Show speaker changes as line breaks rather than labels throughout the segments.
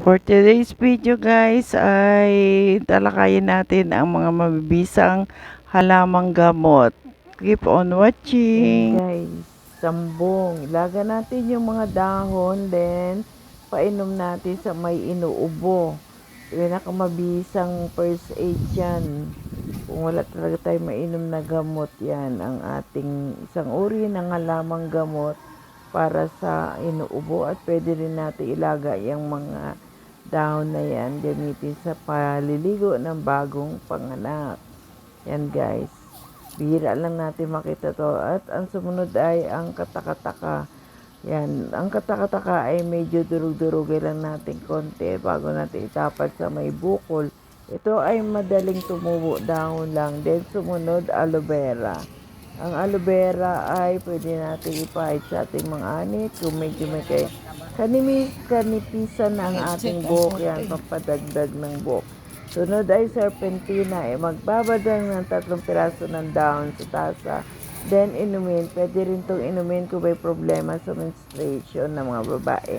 For today's video guys ay talakayin natin ang mga mabibisang halamang gamot. Keep on watching.
Guys, sambong. Ilaga natin yung mga dahon, then painom natin sa may inuubo. Pinakamabisang first aid yan. Kung wala talaga tayo mainom na gamot yan, ang ating isang uri ng halamang gamot para sa inuubo at pwede rin natin ilaga yung mga dahon na yan gamitin sa paliligo ng bagong panganak. Yan guys. Bihira lang natin makita to. At ang sumunod ay ang katakataka. Yan. Ang katakataka ay medyo durug-durugay lang natin konti bago natin itapat sa may bukol. Ito ay madaling tumubo dahon lang. Then sumunod aloe vera. Ang aloe vera ay pwede natin ipahid sa ating mga anit. Kung medyo may kay kanimi, kanipisan na ang ating buhok yan, papadagdag ng buhok. Sunod ay serpentina, eh, magbabadang ng tatlong piraso ng dahon sa tasa. Then, inumin. Pwede rin itong inumin kung may problema sa menstruation ng mga babae.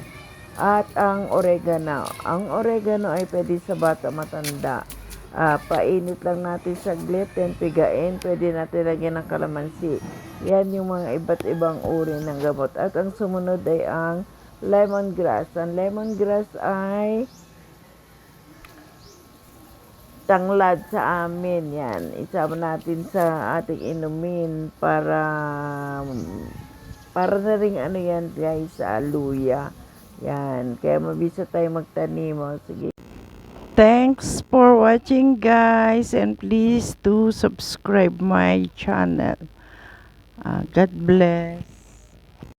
At ang oregano. Ang oregano ay pwede sa bata matanda. Ah, painit lang natin saglit, then pigain. Pwede natin lagyan ng kalamansi. Yan yung mga iba't ibang uri ng gamot. At ang sumunod ay ang lemongrass. Ang lemongrass ay tanglad sa amin. Yan. Isama natin sa ating inumin para para na rin ano yan guys sa luya. Yan. Kaya mabisa tayo magtanim. O, Sige.
Thanks for watching guys and please do subscribe my channel. Ah, God bless.